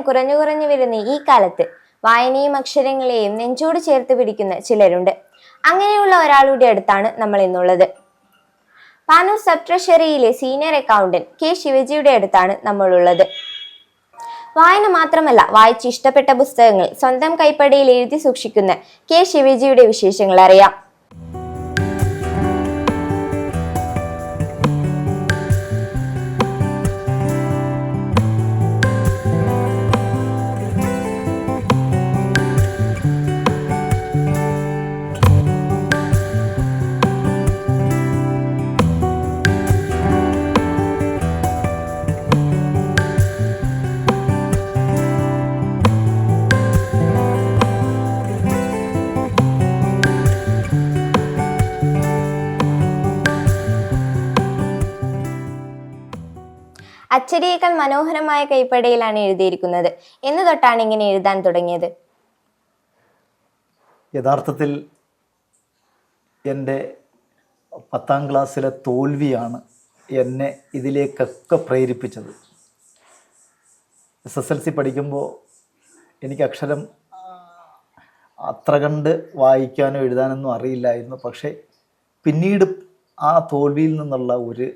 വായനാശീലം കുറഞ്ഞു കുറഞ്ഞു വരുന്ന ഈ കാലത്ത് വായനയും അക്ഷരങ്ങളെയും നെഞ്ചോട് ചേർത്ത് പിടിക്കുന്ന ചിലരുണ്ട്. അങ്ങനെയുള്ള ഒരാളുടെ അടുത്താണ് നമ്മൾ ഇന്നുള്ളത്. പാനൂർ സബ് ട്രഷറിയിലെ സീനിയർ അക്കൗണ്ടന്റ് കെ ശിവജിയുടെ അടുത്താണ് നമ്മളുള്ളത്. വായന മാത്രമല്ല വായിച്ച് ഇഷ്ടപ്പെട്ട പുസ്തകങ്ങൾ സ്വന്തം കൈപ്പടിയിൽ എഴുതി സൂക്ഷിക്കുന്ന കെ ശിവജിയുടെ വിശേഷങ്ങൾ അറിയാം. അച്ചടിയേക്കാൾ മനോഹരമായ കൈപ്പടയിലാണ് എഴുതിയിരിക്കുന്നത്. എന്ന് തൊട്ടാണ് ഇങ്ങനെ എഴുതാൻ തുടങ്ങിയത്. യഥാർത്ഥത്തിൽ എന്റെ പത്താം ക്ലാസ്സിലെ തോൽവിയാണ് എന്നെ ഇതിലേക്കൊക്കെ പ്രേരിപ്പിച്ചത്. എസ് എസ് എൽ സി പഠിക്കുമ്പോൾ എനിക്ക് അക്ഷരം അത്ര കണ്ട് വായിക്കാനോ എഴുതാനൊന്നും അറിയില്ലായിരുന്നു. പക്ഷേ പിന്നീട് ആ തോൽവിയിൽ നിന്നുള്ള ഒരു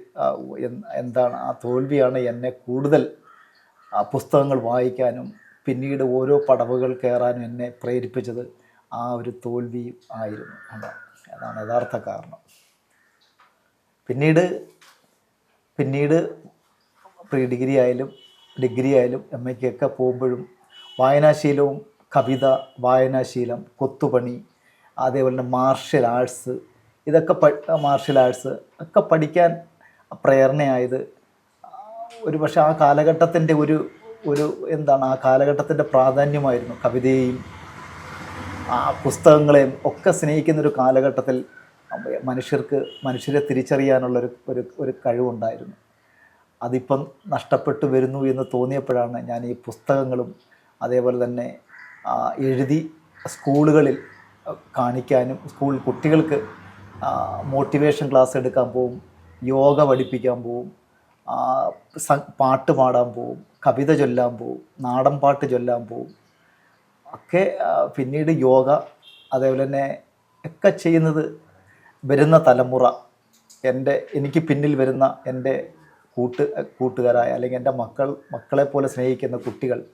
എന്താണ് ആ തോൽവിയാണ് എന്നെ കൂടുതൽ പുസ്തകങ്ങൾ വായിക്കാനും പിന്നീട് ഓരോ പടവുകൾ കയറാനും എന്നെ പ്രേരിപ്പിച്ചത് ആ ഒരു തോൽവി ആയിരുന്നു. അതാണ് അതാണ് യഥാർത്ഥ കാരണം. പിന്നീട് പിന്നീട് പ്രീ ഡിഗ്രി ആയാലും ഡിഗ്രി ആയാലും എം എക്കൊക്കെ പോകുമ്പോഴും വായനാശീലവും കവിത വായനാശീലം കൊത്തുപണി അതേപോലെ തന്നെ മാർഷ്യൽ ആർട്സ് ഇതൊക്കെ മാർഷ്യൽ ആർട്സ് ഒക്കെ പഠിക്കാൻ പ്രേരണയായത് ഒരു പക്ഷെ ആ കാലഘട്ടത്തിന്റെ ഒരു ഒരു എന്താണ് ആ കാലഘട്ടത്തിന്റെ പ്രാധാന്യമായിരുന്നു. കവിതയെയും ആ പുസ്തകങ്ങളെയും ഒക്കെ സ്നേഹിക്കുന്ന ഒരു കാലഘട്ടത്തിൽ മനുഷ്യർക്ക് മനുഷ്യരെ തിരിച്ചറിയാനുള്ള ഒരു ഒരു കഴിവുണ്ടായിരുന്നു. അതിപ്പം നഷ്ടപ്പെട്ടു വരുന്നു എന്ന് തോന്നിയപ്പോഴാണ് ഞാൻ ഈ പുസ്തകങ്ങളും അതേപോലെ തന്നെ എഴുതി സ്കൂളുകളിൽ കാണിക്കാനും സ്കൂൾ കുട്ടികൾക്ക് മോട്ടിവേഷൻ ക്ലാസ് എടുക്കാൻ പോവും യോഗ പഠിപ്പിക്കാൻ പോവും പാട്ട് പാടാൻ പോവും കവിത ചൊല്ലാൻ പോവും നാടൻ പാട്ട് ചൊല്ലാൻ പോവും. ഒക്കെ പിന്നീട് യോഗ അതേപോലെ തന്നെ ഒക്കെ ചെയ്യുന്നത് വരുന്ന തലമുറ എന്റെ എനിക്ക് പിന്നിൽ വരുന്ന എന്റെ കൂട്ട് കൂട്ടുകാരായ അല്ലെങ്കിൽ എന്റെ മക്കൾ മക്കളെ പോലെ സ്നേഹിക്കുന്ന കുട്ടികൾ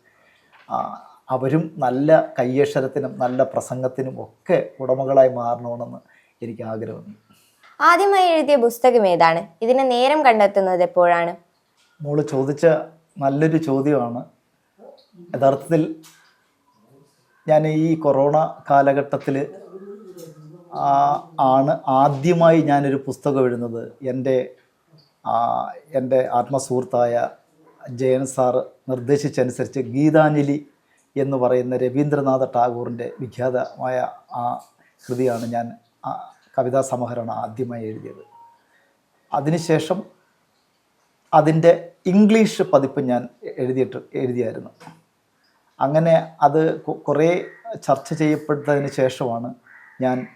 അവരും നല്ല കയ്യക്ഷരത്തിനും നല്ല പ്രസംഗത്തിനും ഒക്കെ ഉടമകളായി മാറണമെന്ന് എനിക്ക് ആഗ്രഹം ആദ്യമായി എഴുതിയ പുസ്തകം ഏതാണ്? ഇതിനെ നേരം കണ്ടെത്തുന്നത് എപ്പോഴാണ്? മോൾ ചോദിച്ച നല്ലൊരു ചോദ്യമാണ്. യഥാർത്ഥത്തിൽ ഞാൻ ഈ കൊറോണ കാലഘട്ടത്തിൽ ആണ് ആദ്യമായി ഞാനൊരു പുസ്തകം എഴുതുന്നത്. എന്റെ എന്റെ ആത്മസുഹൃത്തായ ജയൻ സാറ് നിർദ്ദേശിച്ചനുസരിച്ച് ഗീതാഞ്ജലി എന്ന് പറയുന്ന രവീന്ദ്രനാഥ ടാഗോറിന്റെ വിഖ്യാതമായ ആ കൃതിയാണ് ഞാൻ കവിതാ സമാഹരണം ആദ്യമായി എഴുതിയത്. അതിനുശേഷം അതിന്റെ ഇംഗ്ലീഷ് പതിപ്പ് ഞാൻ എഴുതിയിട്ട് എഴുതിയായിരുന്നു. അങ്ങനെ അത് കുറേ ചർച്ച ചെയ്യപ്പെട്ടതിന് ശേഷമാണ് ഞാൻ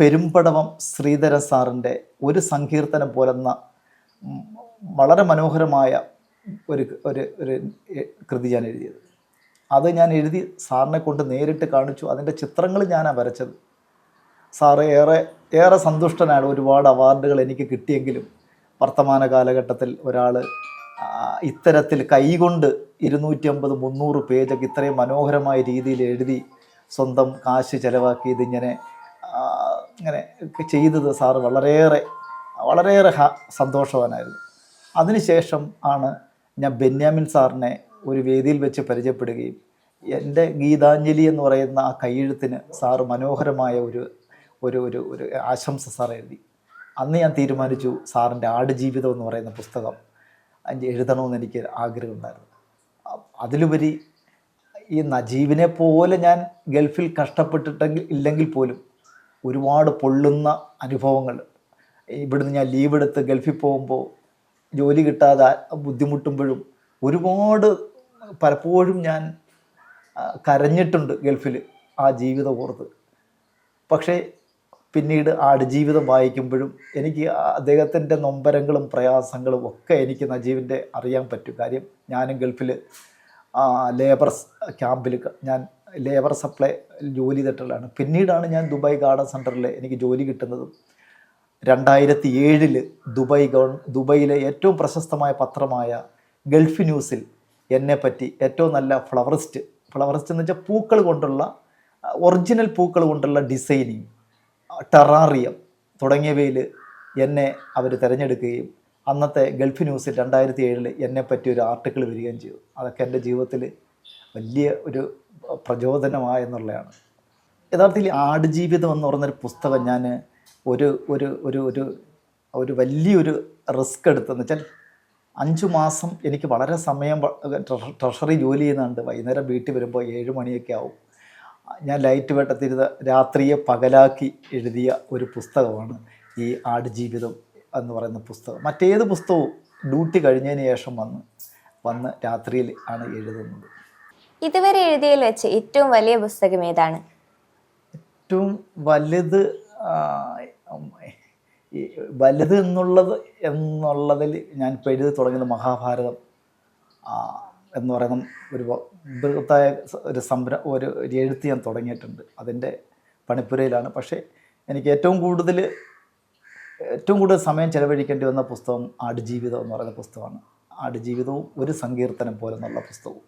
പെരുമ്പടവം ശ്രീധരൻ സാറിന്റെ ഒരു സങ്കീർത്തനം പോലെന്ന വളരെ മനോഹരമായ ഒരു ഒരു ഒരു കൃതി ഞാൻ എഴുതിയത്. അത് ഞാൻ എഴുതി സാറിനെ കൊണ്ട് നേരിട്ട് കാണിച്ചു. അതിന്റെ ചിത്രങ്ങൾ ഞാനാണ് വരച്ചത്. സാറ് ഏറെ ഏറെ സന്തുഷ്ടനാണ് ഒരുപാട് അവാർഡുകൾ എനിക്ക് കിട്ടിയെങ്കിലും വർത്തമാന കാലഘട്ടത്തിൽ ഒരാൾ ഇത്തരത്തിൽ കൈകൊണ്ട് ഇരുന്നൂറ്റി അമ്പത് മുന്നൂറ് പേജൊക്കെ ഇത്രയും മനോഹരമായ രീതിയിൽ എഴുതി സ്വന്തം കാശ് ചിലവാക്കി ഇതിങ്ങനെ ഇങ്ങനെ ഒക്കെ ചെയ്തത് സാറ് വളരെയേറെ വളരെയേറെ സന്തോഷവാനായിരുന്നു. അതിനുശേഷം ആണ് ഞാൻ ബെന്യാമിൻ സാറിനെ ഒരു വേദിയിൽ വെച്ച് പരിചയപ്പെടുകയും എന്റെ ഗീതാഞ്ജലി എന്ന് പറയുന്ന ആ കൈയെഴുത്തിന് സാറ് മനോഹരമായ ഒരു ഒരു ഒരു ഒരു ആശംസ സാർ എഴുതി. അന്ന് ഞാൻ തീരുമാനിച്ചു സാറിന്റെ ആടുജീവിതം എന്ന് പറയുന്ന പുസ്തകം എഴുതണമെന്ന് എനിക്ക് ആഗ്രഹമുണ്ടായിരുന്നു. അതിലുപരി ഈ നജീവിനെ പോലെ ഞാൻ ഗൾഫിൽ കഷ്ടപ്പെട്ടിട്ടെങ്കിൽ ഇല്ലെങ്കിൽ പോലും ഒരുപാട് പൊള്ളുന്ന അനുഭവങ്ങൾ. ഇവിടുന്ന് ഞാൻ ലീവ് എടുത്ത് ഗൾഫിൽ പോകുമ്പോൾ ജോലി കിട്ടാതെ ബുദ്ധിമുട്ടുമ്പോഴും ഒരുപാട് പലപ്പോഴും ഞാൻ കരഞ്ഞിട്ടുണ്ട് ഗൾഫിൽ ആ ജീവിതം ഓർത്ത്. പക്ഷേ പിന്നീട് ആടുജീവിതം വായിക്കുമ്പോഴും എനിക്ക് അദ്ദേഹത്തിന്റെ നൊമ്പരങ്ങളും പ്രയാസങ്ങളും ഒക്കെ എനിക്ക് നജീബിന്റെ അറിയാൻ പറ്റും. കാര്യം ഞാനും ഗൾഫിൽ ലേബർ ക്യാമ്പിൽ ഞാൻ ലേബർ സപ്ലൈ ജോലി ചെയ്തിട്ടുള്ളതാണ്. പിന്നീടാണ് ഞാൻ ദുബായ് ഗാർഡൻ സെന്ററിൽ എനിക്ക് ജോലി കിട്ടുന്നതും. രണ്ടായിരത്തി ഏഴിൽ ദുബായ് ഗവൺ ദുബൈയിലെ ഏറ്റവും പ്രശസ്തമായ പത്രമായ ഗൾഫ് ന്യൂസിൽ എന്നെ പറ്റി ഏറ്റവും നല്ല ഫ്ലവറിസ്റ്റ് ഫ്ലവറിസ്റ്റ് എന്ന് വെച്ചാൽ പൂക്കൾ കൊണ്ടുള്ള ഒറിജിനൽ പൂക്കൾ കൊണ്ടുള്ള ഡിസൈനിങ്. ടെറാറിയം തുടങ്ങിയവയിൽ എന്നെ അവർ തിരഞ്ഞെടുക്കുകയും അന്നത്തെ ഗൾഫ് ന്യൂസിൽ രണ്ടായിരത്തി ഏഴിൽ എന്നെ പറ്റി ഒരു ആർട്ടിക്കിൾ വരികയും ചെയ്തു. അതൊക്കെ എന്റെ ജീവിതത്തിൽ വലിയ ഒരു പ്രചോദനമായെന്നുള്ളതാണ് യഥാർത്ഥത്തിൽ ആടുജീവിതം എന്ന് പറഞ്ഞൊരു പുസ്തകം ഞാൻ ഒരു ഒരു ഒരു ഒരു ഒരു വലിയൊരു റിസ്ക് എടുത്തെന്ന് വെച്ചാൽ അഞ്ചു മാസം എനിക്ക് വളരെ സമയം ട്രഷറി ജോലി ചെയ്യുന്നുണ്ട്. വൈകുന്നേരം വീട്ടിൽ വരുമ്പോൾ ഏഴ് മണിയൊക്കെ ആവും. ഞാൻ ലൈറ്റ് വെട്ടത്തിരുന്ന് രാത്രിയെ പകലാക്കി എഴുതിയ ഒരു പുസ്തകമാണ് ഈ ആടുജീവിതം എന്ന് പറയുന്ന പുസ്തകം. മറ്റേത് പുസ്തകവും ഡ്യൂട്ടി കഴിഞ്ഞതിന് ശേഷം വന്ന് വന്ന് രാത്രിയിൽ ആണ് എഴുതുന്നത്. ഇതുവരെ എഴുതിയതിൽ വെച്ച് ഏറ്റവും വലിയ പുസ്തകം ഏതാണ്? ഏറ്റവും വലുത് വലുത് എന്നുള്ളത് എന്നുള്ളതിൽ ഞാൻ ഇപ്പോൾ എഴുതി തുടങ്ങിയത് മഹാഭാരതം എന്ന് പറയുന്ന ഒരു ബൃഹത്തായ ഒരു സംരം ഒരു എഴുത്ത് ഞാൻ തുടങ്ങിയിട്ടുണ്ട്. അതിന്റെ പണിപ്പുരയിലാണ്. പക്ഷേ എനിക്ക് ഏറ്റവും കൂടുതൽ ഏറ്റവും കൂടുതൽ സമയം ചെലവഴിക്കേണ്ടി വന്ന പുസ്തകം ആടുജീവിതം എന്ന് പറയുന്ന പുസ്തകമാണ്. ആടുജീവിതവും ഒരു സങ്കീർത്തനം പോലെ എന്നുള്ള പുസ്തകവും.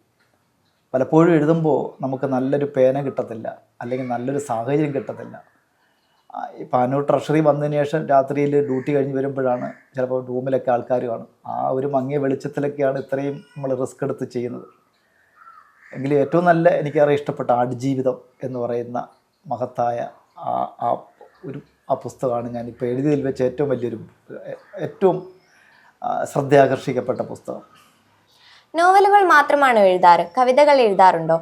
പലപ്പോഴും എഴുതുമ്പോൾ നമുക്ക് നല്ലൊരു പേന കിട്ടത്തില്ല. അല്ലെങ്കിൽ നല്ലൊരു സാഹചര്യം കിട്ടത്തില്ല. ഈ പാനൂർ ട്രഷറി വന്നതിന് ശേഷം രാത്രിയിൽ ഡ്യൂട്ടി കഴിഞ്ഞ് വരുമ്പോഴാണ് ചിലപ്പോൾ റൂമിലൊക്കെ ആൾക്കാർ കാണും. ആ ഒരു മങ്ങിയ വെളിച്ചത്തിലൊക്കെയാണ് ഇത്രയും നമ്മൾ റിസ്ക് എടുത്ത് ചെയ്യുന്നത്. എങ്കിലും ഏറ്റവും നല്ല എനിക്കേറെ ഇഷ്ടപ്പെട്ട ആടുജീവിതം എന്ന് പറയുന്ന മഹത്തായ ആ ആ ഒരു ആ പുസ്തകമാണ് ഞാൻ ഞാനിപ്പോൾ എഴുതിയതിൽ വെച്ച് ഏറ്റവും വലിയൊരു ഏറ്റവും ശ്രദ്ധയാകർഷിക്കപ്പെട്ട പുസ്തകം. നോവലുകൾ മാത്രമാണ് എഴുതാറ്? കവിതകൾ എഴുതാറുണ്ടോ?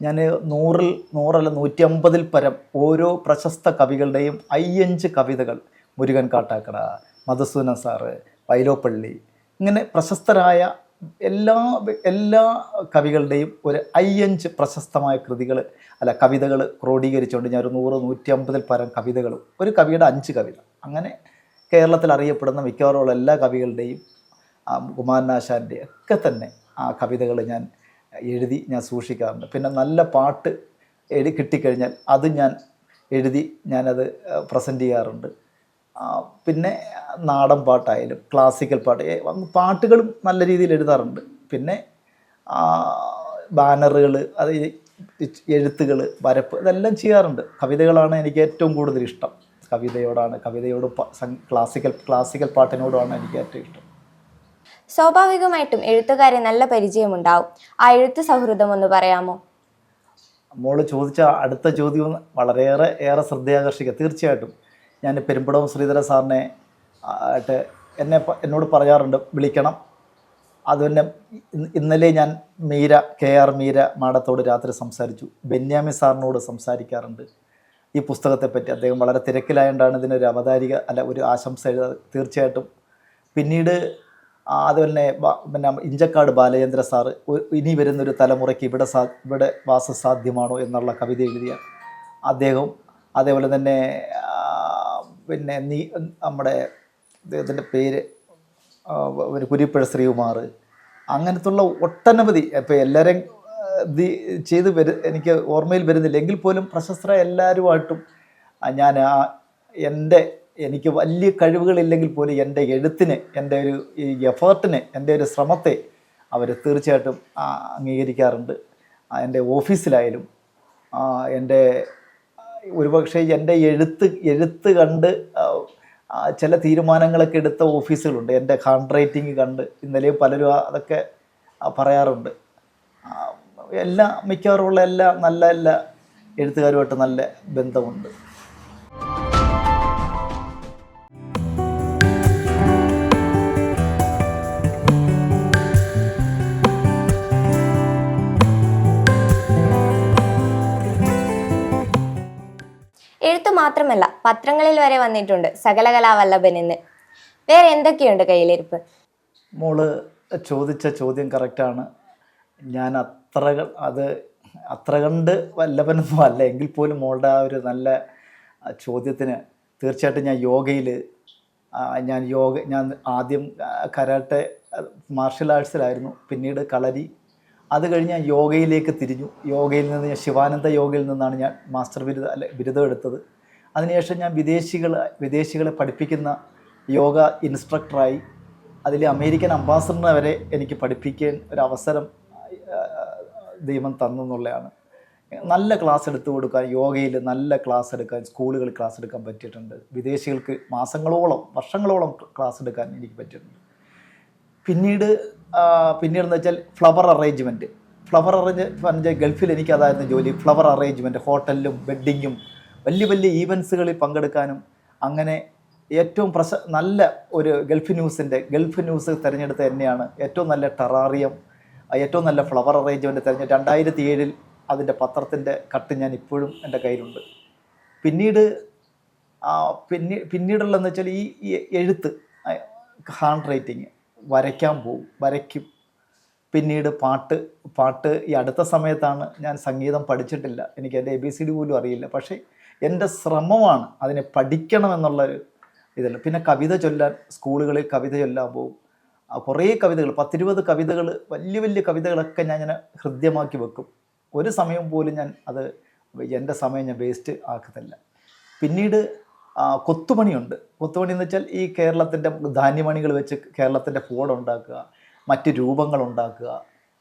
ഞാൻ നൂറിൽ നൂറല്ല നൂറ്റി അമ്പതിൽ പരം ഓരോ പ്രശസ്ത കവികളുടെയും അയ്യഞ്ച് കവിതകൾ മുരുകൻ കാട്ടാക്കട മധുസൂന സാറ് വൈലോപ്പള്ളി ഇങ്ങനെ പ്രശസ്തരായ എല്ലാ എല്ലാ കവികളുടെയും ഒരു അയ്യഞ്ച് പ്രശസ്തമായ കൃതികൾ അല്ല കവിതകൾ ക്രോഡീകരിച്ചുകൊണ്ട് ഞാൻ ഒരു നൂറ് നൂറ്റി അമ്പതിൽ പരം കവിതകളും ഒരു കവിയുടെ അഞ്ച് കവിത. അങ്ങനെ കേരളത്തിൽ അറിയപ്പെടുന്ന മിക്കവാറുമുള്ള എല്ലാ കവികളുടെയും കുമാരനാശാന്റെ ഒക്കെ തന്നെ ആ കവിതകൾ ഞാൻ എഴുതി ഞാൻ സൂക്ഷിക്കാറുണ്ട്. പിന്നെ നല്ല പാട്ട് എഴുതി കിട്ടിക്കഴിഞ്ഞാൽ അത് ഞാൻ എഴുതി ഞാനത് പ്രസന്റ് ചെയ്യാറുണ്ട്. പിന്നെ നാടൻ പാട്ടായാലും ക്ലാസിക്കൽ പാട്ട് പാട്ടുകളും നല്ല രീതിയിൽ എഴുതാറുണ്ട്. പിന്നെ ബാനറുകൾ അത് എഴുത്തുകൾ വരപ്പ് ഇതെല്ലാം ചെയ്യാറുണ്ട്. കവിതകളാണ് എനിക്ക് ഏറ്റവും കൂടുതൽ ഇഷ്ടം. കവിതയോടാണ് കവിതയോട് ക്ലാസിക്കൽ ക്ലാസിക്കൽ പാട്ടിനോടാണ് എനിക്ക് ഏറ്റവും ഇഷ്ടം. സ്വാഭാവികമായിട്ടും എഴുത്തുകാരെ നല്ല പരിചയമുണ്ടാവും. ആ എഴുത്ത് സൗഹൃദം ഒന്ന് പറയാമോ? മോൾ ചോദിച്ച അടുത്ത ചോദ്യം വളരെയേറെ ഏറെ ശ്രദ്ധയാകർഷിക്കുക. തീർച്ചയായിട്ടും. ഞാൻ പെരുമ്പടവും ശ്രീധര സാറിനെ ആയിട്ട് എന്നെ എന്നോട് പറയാറുണ്ട് വിളിക്കണം. അത് തന്നെ ഇന്നലെ ഞാൻ മീര കെ ആർ മീര മാഡത്തോട് രാത്രി സംസാരിച്ചു. ബെന്യാമി സാറിനോട് സംസാരിക്കാറുണ്ട്. ഈ പുസ്തകത്തെപ്പറ്റി അദ്ദേഹം വളരെ തിരക്കിലായതുകൊണ്ടാണ് ഇതിനൊരു അവതാരിക അല്ല ഒരു ആശംസ എഴുതാ തീർച്ചയായിട്ടും. പിന്നീട് അതുപോലെ തന്നെ പിന്നെ ഇഞ്ചക്കാട് ബാലചന്ദ്ര സാറ് ഇനി വരുന്നൊരു തലമുറയ്ക്ക് ഇവിടെ സാ ഇവിടെ വാസസാധ്യമാണോ എന്നുള്ള കവിത എഴുതിയ അദ്ദേഹം. അതേപോലെ തന്നെ പിന്നെ നീ നമ്മുടെ അദ്ദേഹത്തിന്റെ പേര് ഒരു കുരിപ്പുഴ ശ്രീകുമാർ അങ്ങനത്തുള്ള ഒട്ടനവധി ഇപ്പോൾ എല്ലാവരെയും ചെയ്ത് വരു എനിക്ക് ഓർമ്മയിൽ വരുന്നില്ല. എങ്കിൽ പോലും പ്രശസ്തരായ എല്ലാവരുമായിട്ടും ഞാൻ എന്റെ എനിക്ക് വലിയ കഴിവുകളില്ലെങ്കിൽ പോലും എന്റെ എഴുത്തിന് എന്റെ ഒരു ഈ എഫേർട്ടിനെ എന്റെ ഒരു ശ്രമത്തെ അവർ തീർച്ചയായിട്ടും അംഗീകരിക്കാറുണ്ട്. എന്റെ ഓഫീസിലായാലും എന്റെ ഒരുപക്ഷെ എന്റെ എഴുത്ത് എഴുത്ത് കണ്ട് ചില തീരുമാനങ്ങളൊക്കെ എടുത്ത ഓഫീസുകളുണ്ട്. എന്റെ ഹാൻഡ് റൈറ്റിംഗ് കണ്ട് ഇന്നലെയും പലരും അതൊക്കെ പറയാറുണ്ട്. എല്ലാ മിക്കവാറുമുള്ള എല്ലാ നല്ല എല്ലാ എഴുത്തുകാരുമായിട്ട് നല്ല ബന്ധമുണ്ട്. മാത്രമല്ല പത്രങ്ങളിൽ വരെ വന്നിട്ടുണ്ട് സകലകലാവല്ലഭൻ എന്ന് വേറെ എന്തൊക്കെയുണ്ട് കയ്യിലിരിപ്പ്? മോൾ ചോദിച്ച ചോദ്യം കറക്റ്റാണ് ഞാൻ അത്ര അത് അത്ര കണ്ട് വല്ലഭനൊന്നും അല്ല. എങ്കിൽ പോലും മോളുടെ ആ ഒരു നല്ല ചോദ്യത്തിന് തീർച്ചയായിട്ടും ഞാൻ യോഗയിൽ ഞാൻ യോഗ ഞാൻ ആദ്യം കരാട്ടെ മാർഷൽ ആർട്സിലായിരുന്നു. പിന്നീട് കളരി. അത് കഴിഞ്ഞ് ഞാൻ യോഗയിലേക്ക് തിരിഞ്ഞു. യോഗയിൽ നിന്ന് ഞാൻ ശിവാനന്ദ യോഗയിൽ നിന്നാണ് ഞാൻ മാസ്റ്റർ ബിരുദ അല്ലെ ബിരുദം എടുത്തത്. അതിനുശേഷം ഞാൻ വിദേശികൾ വിദേശികളെ പഠിപ്പിക്കുന്ന യോഗ ഇൻസ്ട്രക്ടറായി. അതിൽ അമേരിക്കൻ അംബാസഡറിനെ വരെ എനിക്ക് പഠിപ്പിക്കാൻ ഒരു അവസരം ദൈവം തന്നെന്നുള്ളതാണ് നല്ല ക്ലാസ് എടുത്തു കൊടുക്കാൻ യോഗയിൽ നല്ല ക്ലാസ് എടുക്കാൻ സ്കൂളുകളിൽ ക്ലാസ് എടുക്കാൻ പറ്റിയിട്ടുണ്ട്. വിദേശികൾക്ക് മാസങ്ങളോളം വർഷങ്ങളോളം ക്ലാസ് എടുക്കാൻ എനിക്ക് പറ്റിയിട്ടുണ്ട്. പിന്നീട് പിന്നീടെന്ന് വെച്ചാൽ ഫ്ലവർ അറേഞ്ച്മെന്റ്. ഫ്ലവർ അറേഞ്ച് ഗൾഫിൽ എനിക്ക് അതായിരുന്നു ജോലി. ഫ്ലവർ അറേഞ്ച്മെന്റ് ഹോട്ടലിലും വെഡ്ഡിങ്ങും വലിയ വലിയ ഈവൻസുകളിൽ പങ്കെടുക്കാനും അങ്ങനെ ഏറ്റവും പ്രശ നല്ല ഒരു ഗൾഫ് ന്യൂസിന്റെ ഗൾഫ് ന്യൂസ് തിരഞ്ഞെടുത്ത തന്നെയാണ്. ഏറ്റവും നല്ല ടെറാറിയം ഏറ്റവും നല്ല ഫ്ലവർ അറേഞ്ച്മെന്റ് തിരഞ്ഞെടുത്ത് രണ്ടായിരത്തി ഏഴിൽ അതിന്റെ പത്രത്തിന്റെ കട്ട് ഞാൻ ഇപ്പോഴും എന്റെ കയ്യിലുണ്ട്. പിന്നീട് പിന്നീ പിന്നീടുള്ളതെന്ന് വെച്ചാൽ ഈ എഴുത്ത് ഹാൻഡ് റൈറ്റിങ് വരയ്ക്കാൻ പോവും വരയ്ക്കും. പിന്നീട് പാട്ട് പാട്ട് ഈ അടുത്ത സമയത്താണ് ഞാൻ സംഗീതം പഠിച്ചിട്ടില്ല. എനിക്ക് എന്റെ എ ബി സി ഡി പോലും അറിയില്ല. പക്ഷേ എന്റെ ശ്രമമാണ് അതിനെ പഠിക്കണമെന്നുള്ളൊരു ഇതല്ല. പിന്നെ കവിത ചൊല്ലാൻ സ്കൂളുകളിൽ കവിത ചൊല്ലാൻ പോകും കുറേ കവിതകൾ പത്തിരുപത് കവിതകൾ വലിയ വലിയ കവിതകളൊക്കെ ഞാൻ ഇങ്ങനെ ഹൃദ്യമാക്കി വെക്കും. ഒരു സമയം പോലും ഞാൻ അത് എന്റെ സമയം ഞാൻ വേസ്റ്റ് ആക്കത്തില്ല. പിന്നീട് കൊത്തുപണിയുണ്ട്. കൊത്തുപണി എന്ന് വെച്ചാൽ ഈ കേരളത്തിന്റെ ധാന്യമണികൾ വെച്ച് കേരളത്തിന്റെ ഉണ്ടാക്കുക മറ്റ് രൂപങ്ങൾ ഉണ്ടാക്കുക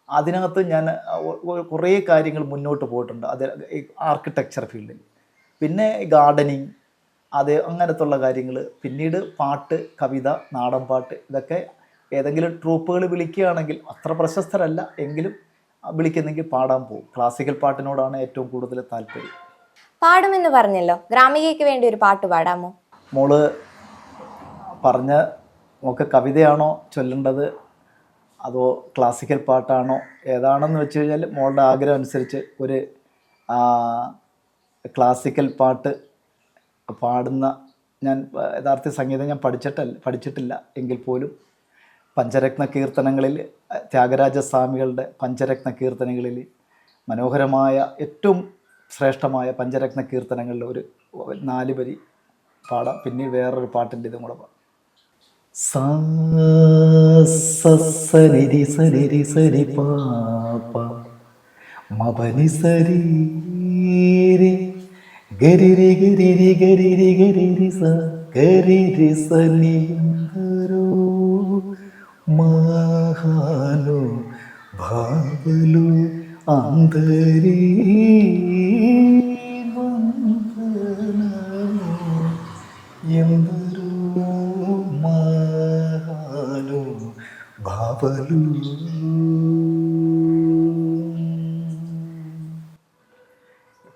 അതിനകത്ത് ഞാൻ കുറേ കാര്യങ്ങൾ മുന്നോട്ട് പോയിട്ടുണ്ട്. അത് ആർക്കിടെക്ചർ ഫീൽഡിൽ. പിന്നെ ഗാർഡനിങ് അത് അങ്ങനത്തുള്ള കാര്യങ്ങൾ പിന്നീട് പാട്ട് കവിത നാടൻ പാട്ട് ഇതൊക്കെ ഏതെങ്കിലും ട്രൂപ്പുകൾ വിളിക്കുകയാണെങ്കിൽ അത്ര പ്രശസ്തരല്ല എങ്കിലും വിളിക്കുന്നെങ്കിൽ പാടാൻ പോകും. ക്ലാസിക്കൽ പാട്ടിനോടാണ് ഏറ്റവും കൂടുതൽ താല്പര്യം. പാടുമെന്ന് പറഞ്ഞല്ലോ. ഗ്രാമികയ്ക്ക് വേണ്ടി ഒരു പാട്ട് പാടാമോ? മോൾ പറഞ്ഞ നമുക്ക് കവിതയാണോ ചൊല്ലേണ്ടത്? അതോ ക്ലാസിക്കൽ പാട്ടാണോ? ഏതാണെന്ന് വെച്ച് കഴിഞ്ഞാൽ മോളുടെ ആഗ്രഹം അനുസരിച്ച് ഒരു ക്ലാസിക്കൽ പാട്ട് പാടുന്ന ഞാൻ യഥാർത്ഥ സംഗീതം ഞാൻ പഠിച്ചിട്ടല്ല പഠിച്ചിട്ടില്ല. എങ്കിൽ പോലും പഞ്ചരത്ന കീർത്തനങ്ങളിൽ ത്യാഗരാജസ്വാമികളുടെ പഞ്ചരത്ന കീർത്തനങ്ങളിൽ മനോഹരമായ ഏറ്റവും ശ്രേഷ്ഠമായ പഞ്ചരത്ന കീർത്തനങ്ങളിൽ ഒരു നാല് വരി പാടാം. പിന്നീട് വേറൊരു പാട്ടിന്റെ ഇതും കൂടെ പാടാം. സരി സരി സരി പാപ മപനി സരി ಗರಿರಿ ಗರಿರಿ ಗರಿರಿ ಗರಿರಿ ಸ ಗರಿರಿ ಸಲಿ ನೀರು ಮಹಾನು ಭಾವಲು ಅಂದರಿ ಎಂದರು. ಮಹಾನು ಭಾವಲು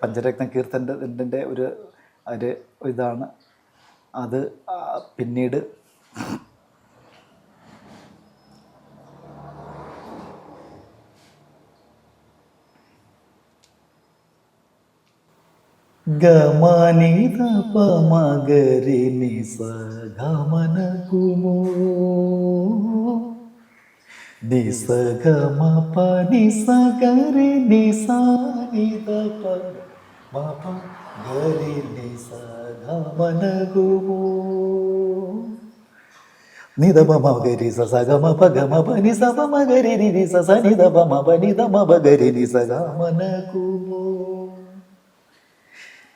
പഞ്ചരത്ന കീർത്തനത്തിന്റെ ഒരു ഒരു ഇതാണ്. അത് പിന്നീട് ഗമനി നിസഗമന കുമോ നിസഗമ പ നിസഗരി പ మప గరి నిస గమన కుమో నిద పమ గరి స స గమ ప గమ ప ని స పమ గరి రి రి స స నిద పమ ప నిద మ ప గరి ని స గమన కుమో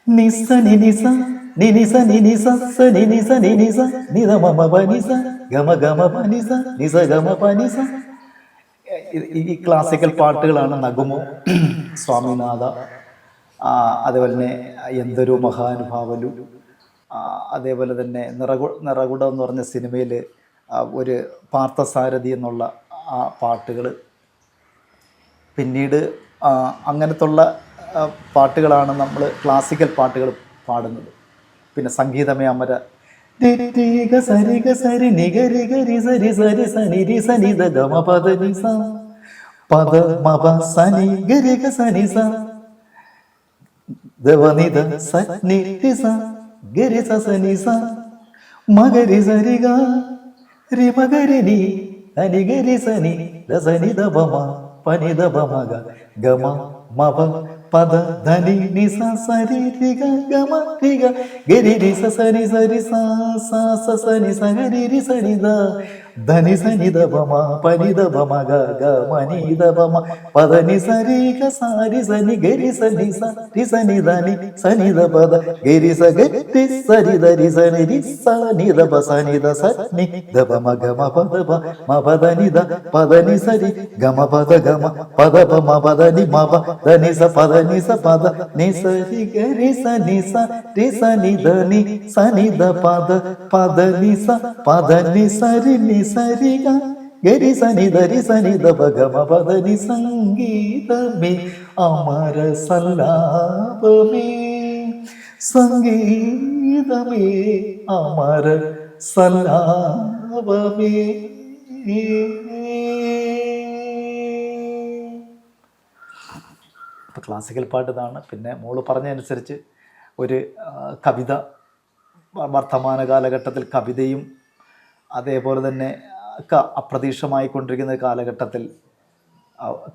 నిస ని నిస ని నిస ని నిస స ని నిస ని నిస నిద మమ ప నిస గమ గమ ప నిస నిస ഗമ പ നിസ ഈ ഈ ക്ലാസിക്കൽ പാട്ടുകളാണ് നഗുമു സ്വാമിനാഥ ആ, അതേപോലെ തന്നെ എന്തൊരു മഹാനുഭാവലു. അതേപോലെ തന്നെ നിറകു നിറകുടം എന്ന് പറഞ്ഞ സിനിമയിൽ ഒരു പാർത്ഥസാരഥി എന്നുള്ള ആ പാട്ടുകൾ പിന്നീട് അങ്ങനത്തുള്ള പാട്ടുകളാണ് നമ്മൾ ക്ലാസിക്കൽ പാട്ടുകൾ പാടുന്നത്. പിന്നെ സംഗീതമേ അമര പദ മപ സനി രി സനി സ പ സനി ഗ രി ഗ സനി സ ദ വ നി ദ സ നി രി സ ഗ രി സ സ നി സ മ ഗ രി സ രി ഗ രി മ ഗ രി നി ധനി ഗ രി സ നി ദ സ നി ദ പ മ പ നി ദ പ മ ഗ ഗ മ മ പ പദ ധനി നിസ സരി സ രി രി ഗ ഗ മ രി ഗ ഗ രി രി സ സ രി സ രി സ സ സ സ നി സ ഗ രി രി ദ സനി ധനി സനിത പദ പദ മ പദ നി ധ പദ നി സരി ഗ മ പദ ഗ മ പദ പ മ പദ നി മ പ ധ നി സ പദ നി സ പദ നി സരി ഗരി സ നി സ രി സ നി ധ നി സ നി ധ പദ പദ നി സ പദ നി സരി നി സരി ഗ ഗരി സനി ധരി സനി ദഗമ പ ഗ മ പദ നി സംഗീതമേ അമര സല്ലാപമേ സംഗീതമേ അമര സല്ലാപമേ ഇപ്പം ക്ലാസിക്കൽ പാട്ട് ഇതാണ്. പിന്നെ മോൾ പറഞ്ഞതനുസരിച്ച് ഒരു കവിത വർത്തമാന കാലഘട്ടത്തിൽ കവിതയും അതേപോലെ തന്നെ അപ്രതീക്ഷമായി കൊണ്ടിരിക്കുന്ന കാലഘട്ടത്തിൽ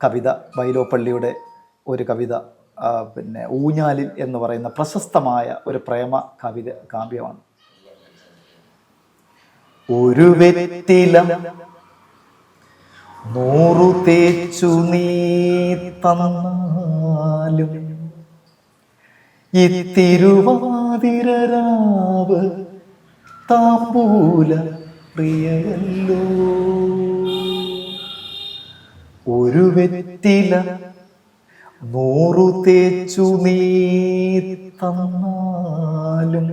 കവിത ബൈലോപ്പള്ളിയുടെ ഒരു കവിത പിന്നെ ഊഞ്ഞാലിൽ എന്ന് പറയുന്ന പ്രശസ്തമായ ഒരു പ്രേമ കവിത കാവ്യമാണ്. ഒരു വെറ്റില നൂറു തേച്ചു നീ തന്നാലും ഇത്തിരുവാതിരരാവ് താമ്പൂല പ്രിയല്ലോ ഒരു വെറ്റില നൂറു തേച്ചു നീ തന്നാലും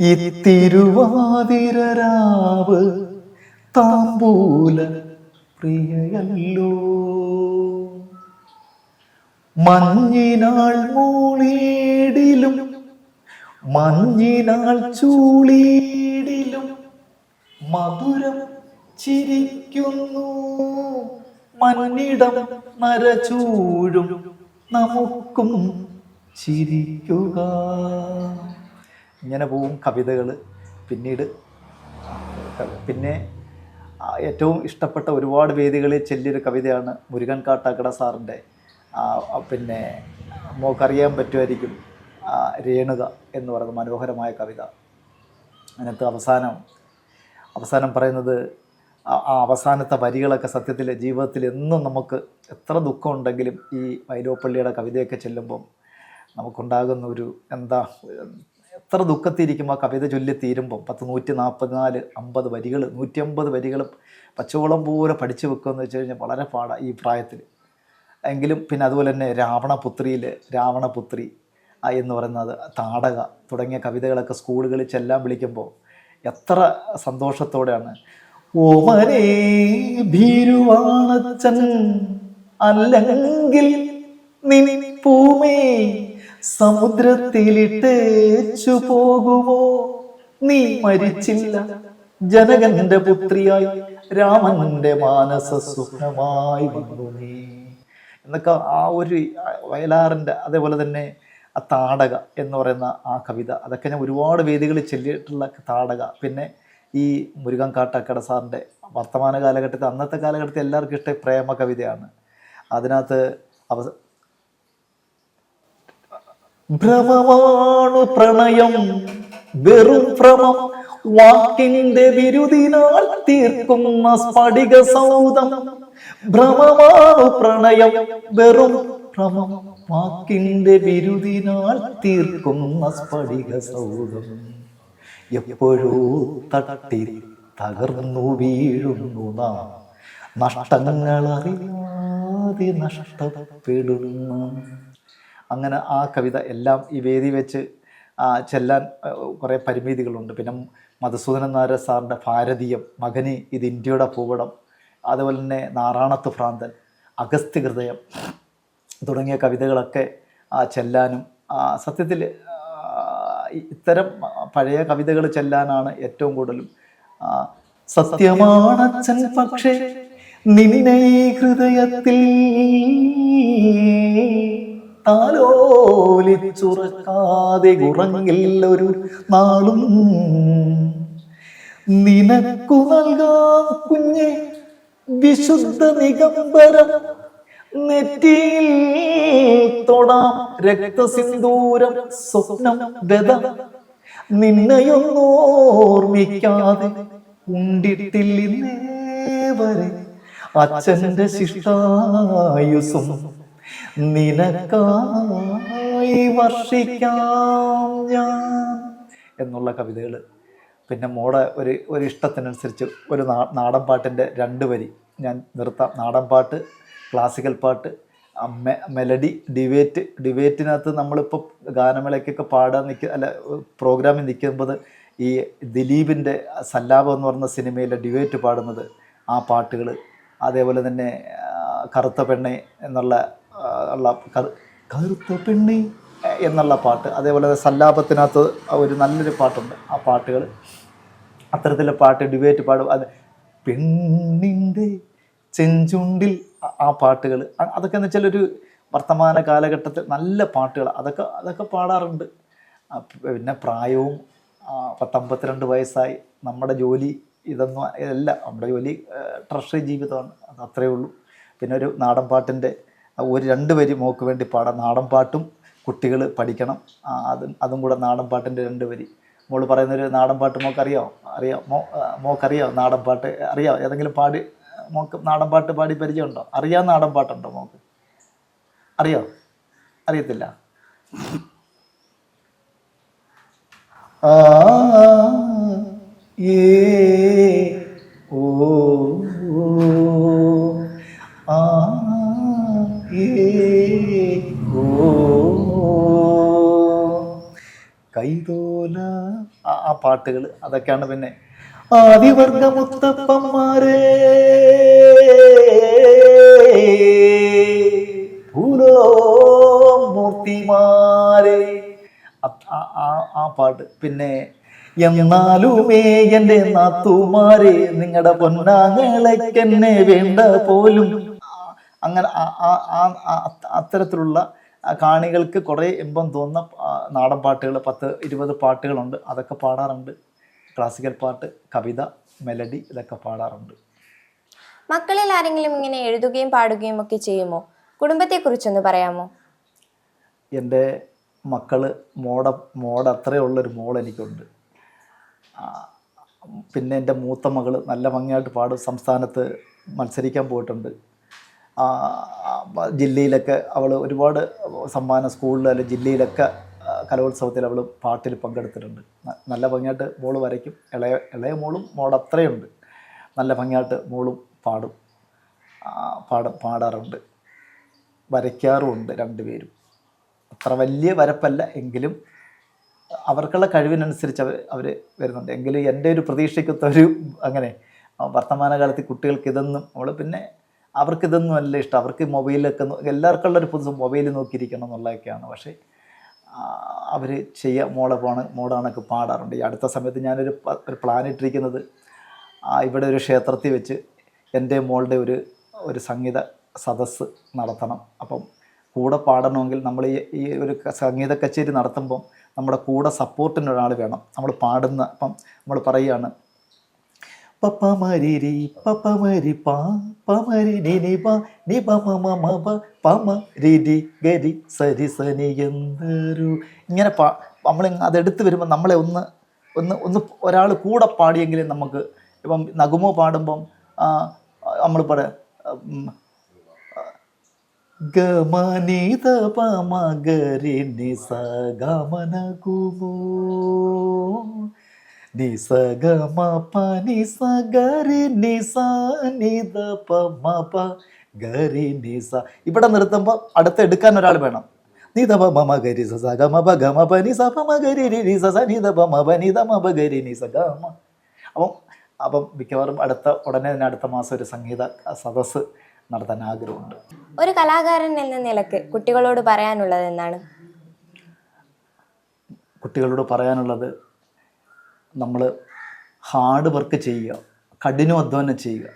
ഈ തിരുവാതിരരാവ് താമ്പൂല പ്രിയല്ലോ മഞ്ഞിനാൾ മൂളീടിലും മഞ്ഞിനാൾ ചൂളീടിലും മധുരം ചിരിക്കുന്നു. മണ്ണിടം നരചൂഴും നമുക്കും ചിരിക്കുക. ഇങ്ങനെ പോവും കവിതകൾ പിന്നീട് പിന്നെ ഏറ്റവും ഇഷ്ടപ്പെട്ട ഒരുപാട് വേദികളിൽ ചെല്ലിയൊരു കവിതയാണ് മുരുകൻ കാട്ടാക്കട സാറിന്റെ പിന്നെ നമുക്കറിയാൻ പറ്റുമായിരിക്കും രേണുക എന്ന് പറയുന്ന മനോഹരമായ കവിത. അതിനകത്ത് അവസാനം അവസാനം പറയുന്നത് ആ- അവസാനത്തെ വരികളൊക്കെ സത്യത്തിൽ ജീവിതത്തിൽ എന്നും നമുക്ക് എത്ര ദുഃഖമുണ്ടെങ്കിലും ഈ വൈലോപ്പള്ളിയുടെ കവിതയൊക്കെ ചെല്ലുമ്പം നമുക്കുണ്ടാകുന്ന ഒരു എന്താ എത്ര ദുഃഖത്തിരിക്കുമ്പോൾ ആ കവിത ചൊല്ലി തീരുമ്പം. പത്ത് നൂറ്റി നാൽപ്പത്തിനാല് അമ്പത് വരികൾ നൂറ്റി അമ്പത് വരികൾ പച്ചവളം പോലെ പഠിച്ചു വെക്കുമെന്ന് വെച്ച് കഴിഞ്ഞാൽ വളരെ പാടാണ് ഈ പ്രായത്തിൽ എങ്കിലും പിന്നെ അതുപോലെ തന്നെ രാവണപുത്രിയിൽ രാവണപുത്രി എന്ന് പറയുന്നത് താടക തുടങ്ങിയ കവിതകളൊക്കെ സ്കൂളുകളിൽ ചെല്ലാൻ വിളിക്കുമ്പോൾ എത്ര സന്തോഷത്തോടെയാണ്. ഓമരേ ഭീരുവാണച്ചൻ അല്ലെങ്കിൽ പൂമേ സമുദ്രത്തിലിട്ടേച്ചു പോകുമോ നീ മരിച്ചില്ല ജനകന്റെ പുത്രിയായി രാമന്റെ മാനസ സുഖമായി വന്നു നീ. എന്നൊക്കെ ആ ഒരു വയലാറിന്റെ അതേപോലെ തന്നെ താടക എന്ന് പറയുന്ന ആ കവിത. അതൊക്കെ ഞാൻ ഒരുപാട് വേദികളിൽ ചൊല്ലിയിട്ടുള്ള താടക. പിന്നെ ഈ മുരുകൻ കാട്ടക്കട സാറിന്റെ വർത്തമാന കാലഘട്ടത്തിൽ അന്നത്തെ കാലഘട്ടത്തിൽ എല്ലാവർക്കും ഇഷ്ടം പ്രേമ കവിതയാണ്. അതിനകത്ത് അവ ഭ്രമമാണു പ്രണയം വെറും ഭ്രമം. വാക്കിന്റെ വിരുദിനാൽ തീർക്കുന്ന സ്ഫടിക സൗദം. ഭ്രമമാണു പ്രണയം വെറും വാക്കിന്റെ വിരുദിനാൽ തീർക്കുന്ന സ്ഫടിക സൗഹൃദം എപ്പോഴോ തട്ടി തകർന്നു വീഴുന്നു നാം. നഷ്ടങ്ങളറിയാതെ നഷ്ടപ്പെടുന്നു. അങ്ങനെ ആ കവിത എല്ലാം ഈ വേദി വെച്ച് ചെല്ലാൻ കുറേ പരിമിതികളുണ്ട്. പിന്നെ മധുസൂദനൻ നായർ സാറിന്റെ ഭാരതീയം മകന് ഇത് ഇന്ത്യയുടെ പൂവടം അതുപോലെ തന്നെ നാറാണത്ത് ഭ്രാന്തൻ അഗസ്ത്യ ഹൃദയം. തുടങ്ങിയ കവിതകളൊക്കെ ചെല്ലാനും സത്യത്തിൽ ഇത്തരം പഴയ കവിതകൾ ചെല്ലാനാണ് ഏറ്റവും കൂടുതലും സത്യമാണ് സത്യമാണച്ചൻ പക്ഷേ നിന്നെ ഹൃദയത്തിൽ താലോലിച്ചുറക്കാതെ ഉറങ്ങില്ലൊരു നാളും. നിനക്കു നൽകാം കുഞ്ഞെ വിശുദ്ധ നിഗംബരം നെറ്റിയിൽ തൊടാം രക്തസിന്ദൂരം സ്വപ്നം ഗത നിന്നയൊന്നോർമ്മിക്കാതെ ഉണ്ടിട്ടില്ലേ വരെ അച്ഛന്റെ ശിഷ്ടായുസും നിനക്കായി വർഷിക്കാം ഞാൻ എന്നുള്ള കവിതകൾ. പിന്നെ മോടെ ഒരു ഒരു ഇഷ്ടത്തിനനുസരിച്ച് ഒരു നാടൻ പാട്ടിന്റെ രണ്ട് വരി ഞാൻ നിർത്താം. നാടൻ പാട്ട് ക്ലാസിക്കൽ പാട്ട് മെലഡി ഡിബേറ്റ് ഡിബേറ്റിനകത്ത് നമ്മളിപ്പോൾ ഗാനമേളയ്ക്കൊക്കെ പാടാൻ നിൽക്ക അല്ല പ്രോഗ്രാമിൽ നിൽക്കുമ്പോൾ ഈ ദിലീപിന്റെ സല്ലാപം എന്ന് പറഞ്ഞ സിനിമയിലെ ഡിബേറ്റ് പാടുന്നത് ആ പാട്ടുകൾ അതേപോലെ തന്നെ കറുത്ത പെണ്ണെ എന്നുള്ള ഉള്ള കറു- കറുത്ത പെണ്ണെ എന്നുള്ള പാട്ട് അതേപോലെ സല്ലാപത്തിനകത്ത് ഒരു നല്ലൊരു പാട്ടുണ്ട് ആ പാട്ടുകൾ അത്തരത്തിലെ പാട്ട് ഡിബേറ്റ് പാടും. അത് പെണ്ണിന്റെ ചെഞ്ചുണ്ടിൽ ആ- പാട്ടുകൾ അതൊക്കെ എന്ന് വെച്ചാൽ ഒരു വർത്തമാന കാലഘട്ടത്തിൽ നല്ല പാട്ടുകൾ അതൊക്കെ അതൊക്കെ പാടാറുണ്ട്. പിന്നെ പ്രായവും പത്തമ്പത്തിരണ്ട് വയസ്സായി നമ്മുടെ ജോലി ഇതൊന്നും ഇതല്ല. നമ്മുടെ ജോലി ട്രഷറി ജീവിതമാണ്. അത് അത്രയേ ഉള്ളൂ. പിന്നെ ഒരു നാടൻ പാട്ടിന്റെ ഒരു രണ്ട് വരി മോക്ക് വേണ്ടി പാടാം നാടൻ പാട്ടും കുട്ടികൾ പഠിക്കണം. അതും അതും കൂടെ നാടൻ പാട്ടിന്റെ രണ്ട് വരി. മോൾ പറയുന്നൊരു നാടൻ പാട്ട് മോക്കറിയാമോ അറിയാം മോ മോക്കറിയാമോ നാടൻ പാട്ട്? അറിയാമോ ഏതെങ്കിലും പാടി മോക്ക് നാടൻ പാട്ട് പാടി പരിചയമുണ്ടോ? അറിയാൻ നാടൻ പാട്ടുണ്ടോ മോക്ക്? അറിയോ? അറിയത്തില്ല. ആ ഓ ആ ഓ. ആ പാട്ടുകൾ അതൊക്കെയാണ് പിന്നെ ആദിവർഗ മുത്തപ്പന്മാരെ മൂർത്തിമാരെ ആ- പാട്ട്. പിന്നെ എന്നാലുമേ എന്റെ നാത്തുമാരെ നിങ്ങളുടെ പൊന്നാങ്ങളെക്കെന്നെ വേണ്ട പോലും. അങ്ങനെ അത്തരത്തിലുള്ള കാണികൾക്ക് കുറേ ഇമ്പം തോന്നുന്ന നാടൻ പാട്ടുകൾ പത്ത് ഇരുപത് പാട്ടുകളുണ്ട്. അതൊക്കെ പാടാറുണ്ട്. ക്ലാസിക്കൽ പാട്ട് കവിത മെലഡി ഇതൊക്കെ പാടാറുണ്ട്. മക്കളിൽ ആരെങ്കിലും ഇങ്ങനെ എഴുതുകയും പാടുകയും ഒക്കെ ചെയ്യുമോ? കുടുംബത്തെക്കുറിച്ചൊന്ന് പറയാമോ? എന്റെ മക്കൾ മോട മോട അത്രയുള്ളൊരു മോൾ എനിക്കുണ്ട്. പിന്നെ എന്റെ മൂത്ത മകൾ നല്ല ഭംഗിയായിട്ട് പാടും സംസ്ഥാനത്ത് മത്സരിക്കാൻ പോയിട്ടുണ്ട്. ജില്ലയിലൊക്കെ അവൾ ഒരുപാട് സമ്മാനം സ്കൂളിൽ അല്ലെങ്കിൽ ജില്ലയിലൊക്കെ കലോത്സവത്തിൽ അവൾ പാട്ടിൽ പങ്കെടുത്തിട്ടുണ്ട്. നല്ല ഭംഗിയായിട്ട് മോൾ വരയ്ക്കും. ഇളയ ഇളയ മോളും മോൾ അത്രയുണ്ട്. നല്ല ഭംഗിയായിട്ട് മോളും പാടും. പാടും പാട പാടാറുണ്ട്. വരയ്ക്കാറുമുണ്ട് രണ്ടുപേരും. അത്ര വലിയ വരപ്പല്ല എങ്കിലും അവർക്കുള്ള കഴിവിനനുസരിച്ച് അവർ അവർ വരുന്നുണ്ട്. എങ്കിലും എന്റെ ഒരു പ്രതീക്ഷയ്ക്കൊത്ത ഒരു അങ്ങനെ വർത്തമാനകാലത്ത് കുട്ടികൾക്ക് ഇതൊന്നും അവൾ പിന്നെ അവർക്കിതൊന്നും അല്ല ഇഷ്ടം. അവർക്ക് മൊബൈലൊക്കെ എല്ലാവർക്കുള്ളൊരു പുതുസം മൊബൈൽ നോക്കിയിരിക്കണം എന്നുള്ളതൊക്കെയാണ്. പക്ഷേ അവർ ചെയ്യുക മോളെ പോണ മോളാണൊക്കെ പാടാറുണ്ട്. ഈ അടുത്ത സമയത്ത് ഞാനൊരു ഒരു പ്ലാൻ ഇട്ടിരിക്കുന്നത് ഇവിടെ ഒരു ക്ഷേത്രത്തിൽ വെച്ച് എന്റെ മോളുടെ ഒരു ഒരു സംഗീത സദസ് നടത്തണം. അപ്പം കൂടെ പാടണമെങ്കിൽ നമ്മൾ ഈ ഈ ഒരു സംഗീത കച്ചേരി നടത്തുമ്പം നമ്മുടെ കൂടെ സപ്പോർട്ടിന് ഒരാൾ വേണം. നമ്മൾ പാടുന്ന അപ്പം നമ്മൾ പറയുകയാണ് ഇങ്ങനെ പാ നമ്മൾ അതെടുത്ത് വരുമ്പോൾ നമ്മളെ ഒന്ന് ഒന്ന് ഒന്ന് ഒരാൾ കൂടെ പാടിയെങ്കിലും നമുക്ക് ഇപ്പം നഗുമോ പാടുമ്പം നമ്മൾ പറയാം ഗമനിത പമ നിസ നിസ നിത പമ പ ഗരി നിസ ഇവിടെ നിർത്തുമ്പോൾ അടുത്ത് എടുക്കാൻ ഒരാൾ വേണം. നിത പ മമ ഗരി സ സ ഗമ പ ഗമ പ സ പ മ ഗരി രി രി സ സ മ പ നിത മ പ ഗരി നിസ ഗമ അപ്പം അപ്പം മിക്കവാറും അടുത്ത ഉടനെ തന്നെ അടുത്ത മാസം ഒരു സംഗീത സദസ്സ് നടത്താൻ ആഗ്രഹമുണ്ട്. ഒരു കലാകാരൻ എന്ന നിലയ്ക്ക് കുട്ടികളോട് പറയാനുള്ളത് എന്താണ്? കുട്ടികളോട് പറയാനുള്ളത് നമ്മൾ ഹാർഡ് വർക്ക് ചെയ്യുക കഠിനാധ്വാനം ചെയ്യുക.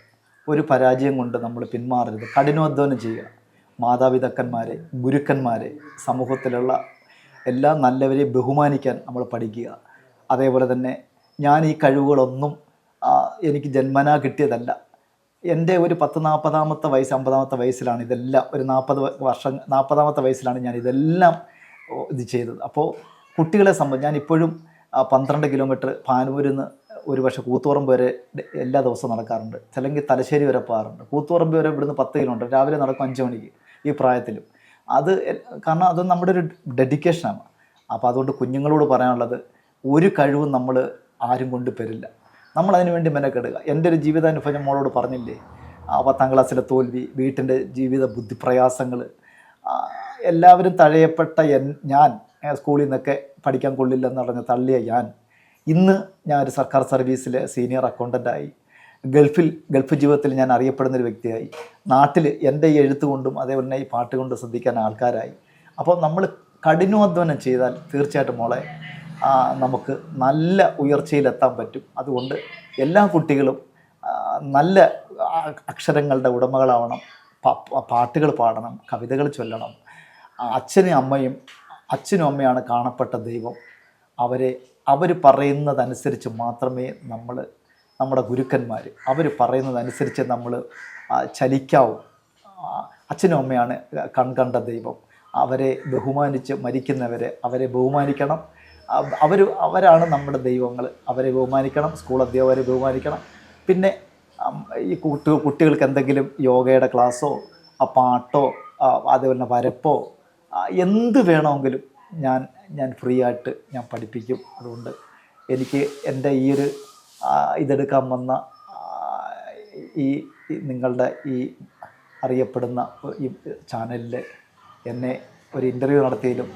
ഒരു പരാജയം കൊണ്ട് നമ്മൾ പിന്മാറരുത്. കഠിനാധ്വാനം ചെയ്യുക. മാതാപിതാക്കന്മാരെ ഗുരുക്കന്മാരെ സമൂഹത്തിലുള്ള എല്ലാ നല്ലവരെയും ബഹുമാനിക്കാൻ നമ്മൾ പഠിക്കുക. അതേപോലെ തന്നെ ഞാൻ ഈ കഴിവുകളൊന്നും എനിക്ക് ജന്മനാ കിട്ടിയതല്ല. എന്റെ ഒരു പത്ത് നാൽപ്പതാമത്തെ വയസ്സ് അമ്പതാമത്തെ വയസ്സിലാണ് ഇതെല്ലാം ഒരു നാൽപ്പത് വർഷം നാൽപ്പതാമത്തെ വയസ്സിലാണ് ഞാൻ ഇതെല്ലാം ഇത് ചെയ്തത്. അപ്പോൾ കുട്ടികളെ സംബന്ധിച്ച് ഞാൻ ഇപ്പോഴും പന്ത്രണ്ട് കിലോമീറ്റർ പാനൂരിൽ നിന്ന് ഒരു പക്ഷേ കൂത്തുപറമ്പ് വരെ എല്ലാ ദിവസവും നടക്കാറുണ്ട്. അല്ലെങ്കിൽ തലശ്ശേരി വരെ പോകാറുണ്ട്. കൂത്തുപറമ്പ് വരെ ഇവിടുന്ന് പത്ത് കിലോമീറ്റർ രാവിലെ നടക്കും അഞ്ച് മണിക്ക് ഈ പ്രായത്തിലും. അത് കാരണം അത് നമ്മുടെ ഒരു ഡെഡിക്കേഷനാണ്. അപ്പോൾ അതുകൊണ്ട് കുഞ്ഞുങ്ങളോട് പറയാനുള്ളത് ഒരു കഴിവും നമ്മൾ ആരും കൊണ്ട് പെരില്ല. നമ്മൾ അതിനു വേണ്ടി മെനക്കെടുക. എന്റെ ഒരു ജീവിതാനുഭവം ഞാൻ മോളോട് പറഞ്ഞില്ലേ? ആ പത്താം ക്ലാസ്സിലെ തോൽവി വീട്ടിന്റെ ജീവിത ബുദ്ധിപ്രയാസങ്ങൾ എല്ലാവരും തഴയപ്പെട്ട ഞാൻ സ്കൂളിൽ നിന്നൊക്കെ പഠിക്കാൻ കൊള്ളില്ലെന്ന് പറഞ്ഞ് തള്ളിയ ഞാൻ ഇന്ന് ഞാൻ ഒരു സർക്കാർ സർവീസിൽ സീനിയർ അക്കൗണ്ടന്റായി ഗൾഫിൽ ഗൾഫ് ജീവിതത്തിൽ ഞാൻ അറിയപ്പെടുന്ന ഒരു വ്യക്തിയായി. നാട്ടിൽ എന്റെ ഈ എഴുത്തുകൊണ്ടും അതേപോലെ തന്നെ ഈ പാട്ട് കൊണ്ട് ശ്രദ്ധിക്കാൻ ആൾക്കാരായി. അപ്പോൾ നമ്മൾ കഠിനാധ്വാനം ചെയ്താൽ തീർച്ചയായിട്ടും മോളെ നമുക്ക് നല്ല ഉയർച്ചയിലെത്താൻ പറ്റും. അതുകൊണ്ട് എല്ലാ കുട്ടികളും നല്ല അക്ഷരങ്ങളുടെ ഉടമകളാവണം. പാട്ടുകൾ പാടണം കവിതകൾ ചൊല്ലണം. അച്ഛനും അമ്മയും അച്ഛനും അമ്മയാണ് കാണപ്പെട്ട ദൈവം. അവരെ അവർ പറയുന്നതനുസരിച്ച് മാത്രമേ നമ്മൾ നമ്മുടെ ഗുരുക്കന്മാർ അവർ പറയുന്നതനുസരിച്ച് നമ്മൾ ചലിക്കാവും. അച്ഛനും അമ്മയാണ് കൺകണ്ട ദൈവം. അവരെ ബഹുമാനിച്ച് മരിക്കുന്നവരെ അവരെ ബഹുമാനിക്കണം. അവർ അവരാണ് നമ്മുടെ ദൈവങ്ങൾ അവരെ ബഹുമാനിക്കണം സ്കൂൾ അധ്യാപകരെ ബഹുമാനിക്കണം. പിന്നെ ഈ കുട്ടി കുട്ടികൾക്ക് എന്തെങ്കിലും യോഗയുടെ ക്ലാസ്സോ പാട്ടോ അതുപോലെ വരപ്പോ എന്ത് വേണമെങ്കിലും ഞാൻ ഞാൻ ഫ്രീ ആയിട്ട് ഞാൻ പഠിപ്പിക്കും. അതുകൊണ്ട് എനിക്ക് എന്റെ ഈ ഒരു ഇതെടുക്കാൻ വന്ന ഈ നിങ്ങളുടെ ഈ അറിയപ്പെടുന്ന ഈ ചാനലിൽ എന്നെ ഒരു ഇന്റർവ്യൂ നടത്തിയതിലും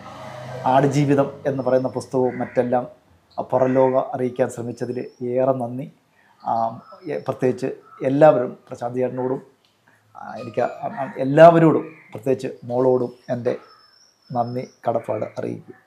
ആടുജീവിതം എന്ന് പറയുന്ന പുസ്തകവും മറ്റെല്ലാം പുറലോകം അറിയിക്കാൻ ശ്രമിച്ചതിൽ ഏറെ നന്ദി. പ്രത്യേകിച്ച് എല്ലാവരും പ്രശാന്ത് ചേട്ടനോടും എനിക്ക് എല്ലാവരോടും പ്രത്യേകിച്ച് മോളോടും എന്റെ നന്ദി കടപ്പാട് അറിയിക്കും.